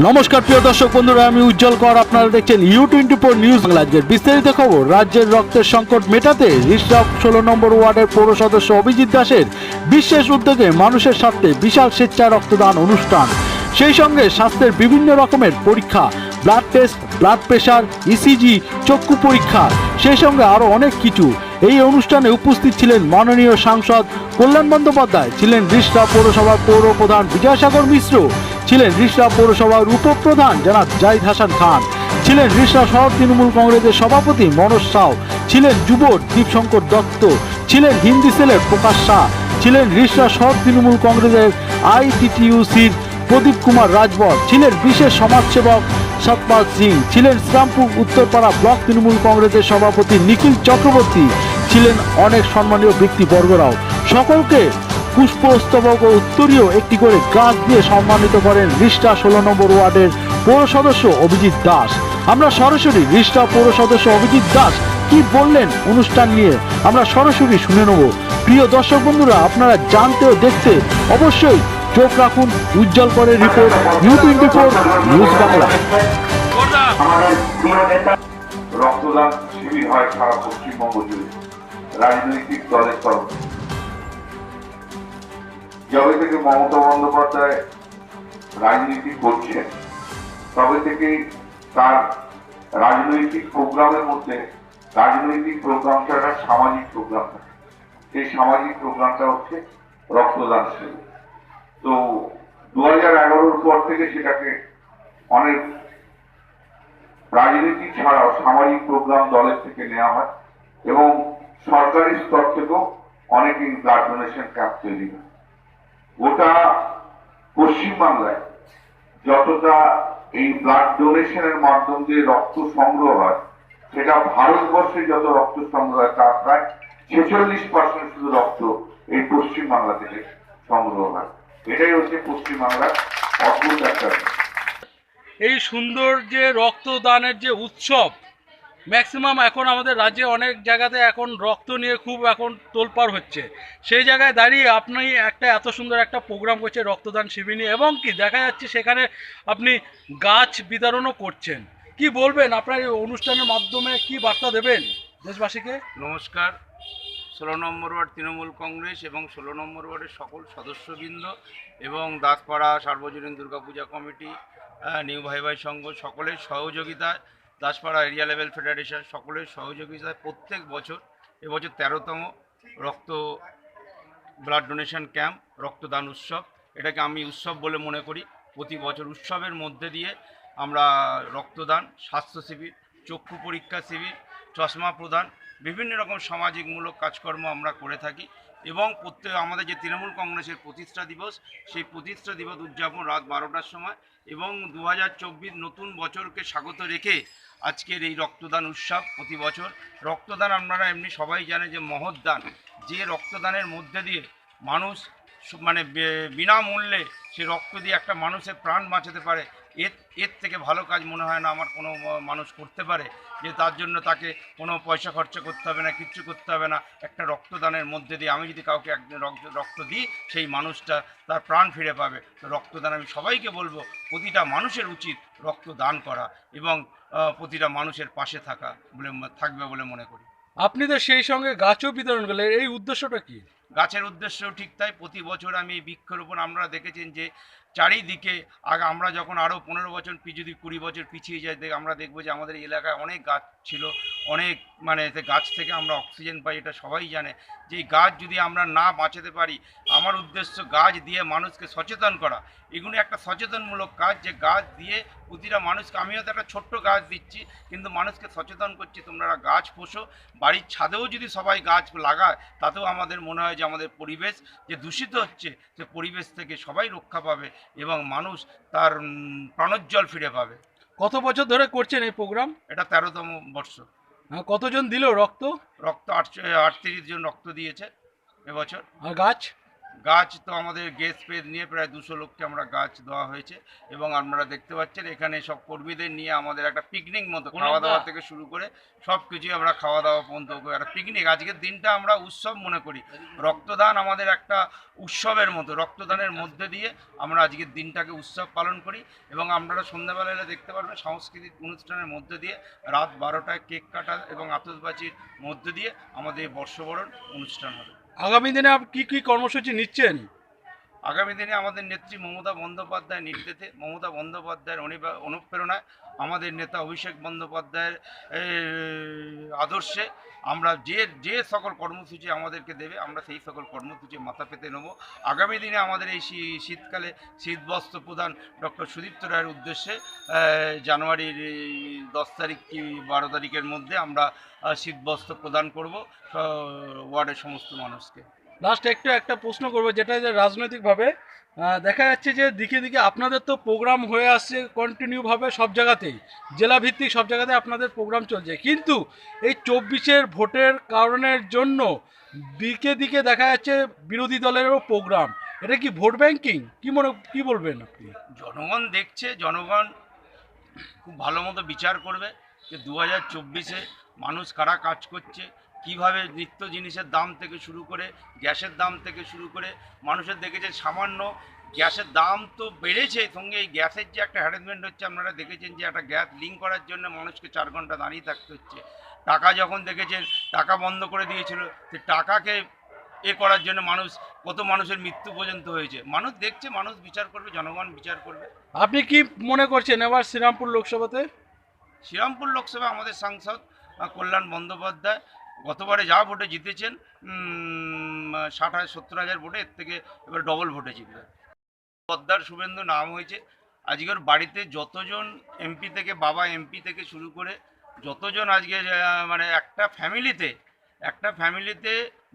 নমস্কার, প্রিয় দর্শক বন্ধুরা, আমি উজ্জ্বল কর। আপনারা দেখছেন ইউ টোয়েন্টি ফোর নিউজ আজকের বিস্তারিত খবর, রাজ্যের রক্তের সংকট মেটাতে রিসরাফ ষোলো নম্বর ওয়ার্ডের পৌর সদস্য অভিজিৎ দাসের বিশেষ উদ্যোগে মানুষের স্বার্থে বিশাল স্বেচ্ছা রক্তদান অনুষ্ঠান। সেই সঙ্গে স্বাস্থ্যের বিভিন্ন রকমের পরীক্ষা blood test blood pressure ECG চক্ষু পরীক্ষা, সেই সঙ্গে আরও অনেক কিছু। এই অনুষ্ঠানে উপস্থিত ছিলেন মাননীয় সাংসদ কল্যাণ বন্দ্যোপাধ্যায়, ছিলেন রিসরা পৌরসভার পৌর প্রধান বিজয়সাগর মিশ্র ছিলেন রিসরা পৌরসভার উপপ্রধান জনাব জাহিদ হাসান খান। ছিলেন রিসরা শহর তৃণমূল কংগ্রেসের সভাপতি মনোজ সাউ। ছিলেন যুব দীপশঙ্কর দত্ত। ছিলেন হিন্দি সেলের প্রকাশ শাহ। ছিলেন রিসরা শহর তৃণমূল কংগ্রেসের আইটিটিউসির প্রদীপ কুমার রাজবর। ছিলেন বিশেষ সমাজসেবক সতপাল সিং। ছিলেন শ্রীরামপুর উত্তরপাড়া ব্লক তৃণমূল কংগ্রেসের সভাপতি নিখিল চক্রবর্তী। ছিলেন অনেক সম্মানীয় ব্যক্তিবর্গরাও। সকলকে পুষ্পস্তবক ও উত্তরীয় একটি করে গাছ দিয়ে সম্মানিত করেন রিষ্টা ষোলো নম্বর ওয়ার্ডের পৌর সদস্য অভিজিৎ দাস। আমরা সরাসরি রিষ্টা পৌর সদস্য অভিজিৎ দাস কি বললেন অনুষ্ঠান নিয়ে আমরা সরাসরি শুনে নেব। প্রিয় দর্শক বন্ধুরা, আপনারা জানতে ও দেখতে অবশ্যই চোখ রাখুন উজ্জ্বল করে report U twenty four news Bangla. রক্তদান শিবির হয় সারা পশ্চিমবঙ্গ জুড়ে। রাজনৈতিক দলের তরফ। যবে থেকে মমতা বন্দ্যোপাধ্যায় রাজনীতি করছেন তবে থেকেই তার রাজনৈতিক প্রোগ্রামের মধ্যে রাজনৈতিক প্রোগ্রামটা একটা সামাজিক প্রোগ্রাম। থাকে সেই সামাজিক প্রোগ্রামটা হচ্ছে রক্তদান শিবির। তো দু হাজার এগারোর পর থেকে সেটাকে অনেক রাজনীতি ছাড়াও সামাজিক প্রোগ্রাম দলের থেকে নেওয়া হয় এবং সরকারি স্তর থেকেও অনেকেই ব্লাড ডোনেশন ক্যাম্প তৈরি হয়। গোটা পশ্চিমবাংলায় যতটা এই ব্লাড ডোনেশনের মাধ্যম দিয়ে রক্ত সংগ্রহ হয়, সেটা ভারতবর্ষে যত রক্ত সংগ্রহ হয়, তার প্রায় ছেচল্লিশ পার্সেন্ট শুধু রক্ত এই পশ্চিমবাংলা থেকে সংগ্রহ হয়। এটাই হচ্ছে পশ্চিমবাংলার অদ্ভুত একটা এই সুন্দর যে রক্তদানের যে উৎসব ম্যাক্সিমাম এখন আমাদের রাজ্যে অনেক জায়গাতে এখন রক্ত নিয়ে খুব এখন তোলপাড় হচ্ছে। সেই জায়গায় দাঁড়িয়ে আপনি একটা এত সুন্দর একটা প্রোগ্রাম করছে রক্তদান শিবির নিয়ে এবং কি দেখা যাচ্ছে সেখানে আপনি গাছ বিতরণও করছেন। কি বলবেন? আপনার এই অনুষ্ঠানের মাধ্যমে কি বার্তা দেবেন দেশবাসীকে? নমস্কার। ষোলো নম্বর ওয়ার্ড তৃণমূল কংগ্রেস এবং ষোলো নম্বর ওয়ার্ডের সকল সদস্যবৃন্দ এবং দাসপাড়া সার্বজনীন দুর্গাপূজা কমিটি নিউ ভাই ভাই সংঘ সকলের সহযোগিতায় দাসপাড়া এরিয়া লেভেল ফেডারেশন সকলের সহযোগিতায় প্রত্যেক বছর, এবছর তেরোতম রক্ত ব্লাড ডোনেশন ক্যাম্প, রক্তদান উৎসব। এটাকে আমি উৎসব বলে মনে করি। প্রতি বছর উৎসবের মধ্যে দিয়ে আমরা রক্তদান, স্বাস্থ্য শিবির, চক্ষু পরীক্ষা শিবির, চশমা প্রদান, বিভিন্ন রকম সামাজিকমূলক কাজকর্ম আমরা করে থাকি। এবং প্রত্যেক আমাদের যে তৃণমূল কংগ্রেসের প্রতিষ্ঠা দিবস, সেই প্রতিষ্ঠা দিবস উদযাপন রাত বারোটার সময় এবং দু হাজার চব্বিশ নতুন বছরকে স্বাগত রেখে আজকের এই রক্তদান উৎসব প্রতি বছর। রক্তদান আপনারা এমনি সবাই জানে যে মহৎদান যে রক্তদানের মধ্যে দিয়ে মানুষ মানে বিনামূল্যে সে রক্ত দিয়ে একটা মানুষের প্রাণ বাঁচাতে পারে এর এর থেকে ভালো কাজ মনে হয় না আমার কোনো মানুষ করতে পারে যে তার জন্য তাকে কোনো পয়সা খরচা করতে হবে না কিচ্ছু করতে হবে না। একটা রক্তদানের মধ্যে দিয়ে আমি যদি কাউকে একদিন রক্ত রক্ত দিই সেই মানুষটা তার প্রাণ ফিরে পাবে। তো রক্তদান আমি সবাইকে বলব প্রতিটা মানুষের উচিত রক্তদান করা এবং প্রতিটা মানুষের পাশে থাকা বলে থাকবে বলে মনে করি। আপনি তো সেই সঙ্গে গাছও বিতরণ করলেন এই উদ্দেশ্যটা কি? গাছের উদ্দেশ্যও ঠিক তাই প্রতি বছর আমি বৃক্ষরোপণ আপনারা দেখেছেন যে চারিদিকে, আগে আমরা যখন আরও পনেরো বছর যদি কুড়ি বছর পিছিয়ে যাই দেখ- আমরা দেখব যে আমাদের এলাকায় অনেক গাছ ছিল, অনেক মানে গাছ থেকে আমরা অক্সিজেন পাই, এটা সবাই জানে। যে গাছ যদি আমরা না বাঁচাতে পারি আমার উদ্দেশ্য গাছ দিয়ে মানুষকে সচেতন করা। এগুলো একটা সচেতনমূলক কাজ যে গাছ দিয়ে প্রতিটা মানুষকে আমিও তো একটা ছোট্ট গাছ দিচ্ছি কিন্তু মানুষকে সচেতন করছি তোমরা গাছ পোষো। বাড়ির ছাদেও যদি সবাই গাছ লাগায় তাতেও আমাদের মনে হয় যে আমাদের পরিবেশ যে দূষিত হচ্ছে সে পরিবেশ থেকে সবাই রক্ষা পাবে এবং মানুষ তার প্রাণোজ্জ্বল ফিরে পাবে। কত বছর ধরে করছেন এই প্রোগ্রাম? এটা তেরোতম বর্ষ। কতজন দিল রক্ত? রক্ত আটশো আটত্রিশ জন রক্ত দিয়েছে এবছর। আর গাছ? গাছ তো আমাদের গেস পেজ নিয়ে প্রায় দুশো লোককে আমরা গাছ দেওয়া হয়েছে এবং আপনারা দেখতে পাচ্ছেন এখানে সব কর্মীদের নিয়ে আমাদের একটা পিকনিক মতো খাওয়া দাওয়া থেকে শুরু করে সব কিছুই আমরা খাওয়া দাওয়া পর্যন্ত একটা পিকনিক আজকের দিনটা আমরা উৎসব মনে করি। রক্তদান আমাদের একটা উৎসবের মতো রক্তদানের মধ্যে দিয়ে আমরা আজকের দিনটাকে উৎসব পালন করি এবং আপনারা সন্ধ্যাবেলা এলে দেখতে পারবেন সাংস্কৃতিক অনুষ্ঠানের মধ্যে দিয়ে রাত বারোটায় কেক কাটা এবং আতসবাজির মধ্যে দিয়ে আমাদের বর্ষবরণ অনুষ্ঠান হবে। আগামী দিনে আপনি কি কি কর্মসূচি নিচ্ছেন? আগামী দিনে আমাদের নেত্রী মমতা বন্দ্যোপাধ্যায়ের নির্দেশে মমতা বন্দ্যোপাধ্যায়ের অনুপ্রেরণায় আমাদের নেতা অভিষেক বন্দ্যোপাধ্যায়ের আদর্শে আমরা যে যে সকল কর্মসূচি আমাদেরকে দেবে, আমরা সেই সকল কর্মসূচি মাথা পেতে নেব। আগামী দিনে আমাদের এই শীতকালে শীতবস্ত্র প্রদান ডক্টর সুদীপ্ত রায়ের উদ্দেশ্যে জানুয়ারির দশ তারিখ কি বারো তারিখের মধ্যে আমরা শীতবস্ত্র প্রদান করব ওয়ার্ডের সমস্ত মানুষকে। লাস্ট একটু একটা প্রশ্ন করব, যেটা যে রাজনৈতিকভাবে দেখা যাচ্ছে যে দিকে দিকে আপনাদের তো প্রোগ্রাম হয়ে আসছে কন্টিনিউভাবে সব জায়গাতেই, জেলাভিত্তিক সব জায়গাতে আপনাদের প্রোগ্রাম চলছে। কিন্তু এই চব্বিশের ভোটের কারণের জন্য দিকে দিকে দেখা যাচ্ছে বিরোধী দলেরও প্রোগ্রাম এটা কি ভোট ব্যাংকিং কি মনে, কি বলবেন আপনি? জনগণ দেখছে, জনগণ খুব ভালো মতো বিচার করবে যে দু হাজার চব্বিশে মানুষ কারা কাজ করছে কীভাবে নিত্য জিনিসের দাম থেকে শুরু করে গ্যাসের দাম থেকে শুরু করে মানুষের দেখেছে সামান্য গ্যাসের দাম তো বেড়েছে সঙ্গে এই গ্যাসের যে একটা হ্যারাসমেন্ট হচ্ছে আপনারা দেখেছেন যে একটা গ্যাস লিঙ্ক করার জন্য মানুষকে চার ঘণ্টা দাঁড়িয়ে থাকতে হচ্ছে। টাকা যখন দেখেছেন টাকা বন্ধ করে দিয়েছিল সে টাকাকে এ করার জন্য মানুষ কত মানুষের মৃত্যু পর্যন্ত হয়েছে। মানুষ দেখছে মানুষ বিচার করবে জনগণ বিচার করবে। আপনি কি মনে করছেন এবার শ্রীরামপুর লোকসভাতে? শ্রীরামপুর লোকসভা আমাদের সাংসদ কল্যাণ বন্দ্যোপাধ্যায় গতবারে যা ভোটে জিতেছেন ষাট হাজার, সত্তর হাজার ভোটে, এর থেকে এবার ডবল ভোটে জিতবে পদ্মার শুভেন্দু নাম হয়েছে। আজকের বাড়িতে যতজন এমপি থেকে, বাবা এমপি থেকে শুরু করে, যতজন আজকে মানে একটা ফ্যামিলিতে একটা ফ্যামিলিতে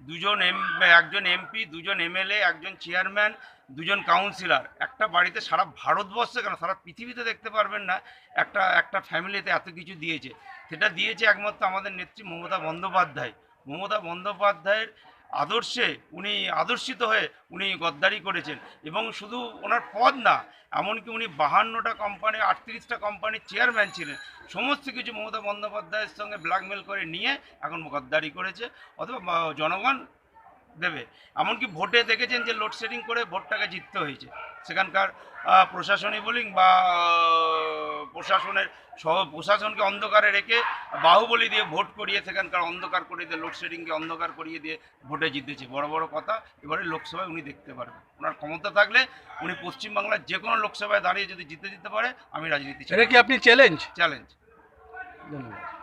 দুজন এম, একজন এমপি, দুজন এমএলএ, একজন চেয়ারম্যান, দুজন কাউন্সিলর। একটা বাড়িতে সারা ভারতবর্ষে কেন? সারা পৃথিবীতে দেখতে পারবেন না একটা একটা ফ্যামিলিতে এত কিছু দিয়েছে। সেটা দিয়েছে একমাত্র আমাদের নেত্রী মমতা বন্দ্যোপাধ্যায়। মমতা বন্দ্যোপাধ্যায়ের আদর্শে, উনি আদর্শিত হয়ে উনি গদ্দারি করেছেন। এবং শুধু ওনার পদ না, এমনকি উনি বাহান্নটা কোম্পানি আটত্রিশটা কোম্পানির চেয়ারম্যান ছিলেন। সমস্ত কিছু মমতা বন্দ্যোপাধ্যায়ের সঙ্গে ব্ল্যাকমেল করে নিয়ে এখন গদ্দারি করেছে। অথবা জনগণ দেবে। এমনকি ভোটে দেখেছেন যে লোডশেডিং করে ভোটটাকে জিততে হয়েছে। সেখানকার প্রশাসনই বলিং বা প্রশাসনের সহ প্রশাসনকে অন্ধকারে রেখে বাহুবলী দিয়ে ভোট করিয়ে সেখানকার অন্ধকার করিয়ে দিয়ে লোডশেডিংকে অন্ধকার করিয়ে দিয়ে ভোটে জিতেছে। বড় বড় কথা এবারে লোকসভায় উনি দেখতে পারবেন। ওনার ক্ষমতা থাকলে উনি পশ্চিমবাংলার যে কোনো লোকসভায় দাঁড়িয়ে যদি জিতে দিতে পারে আমি রাজনীতি এটা কি আপনি চ্যালেঞ্জ চ্যালেঞ্জ ধন্যবাদ।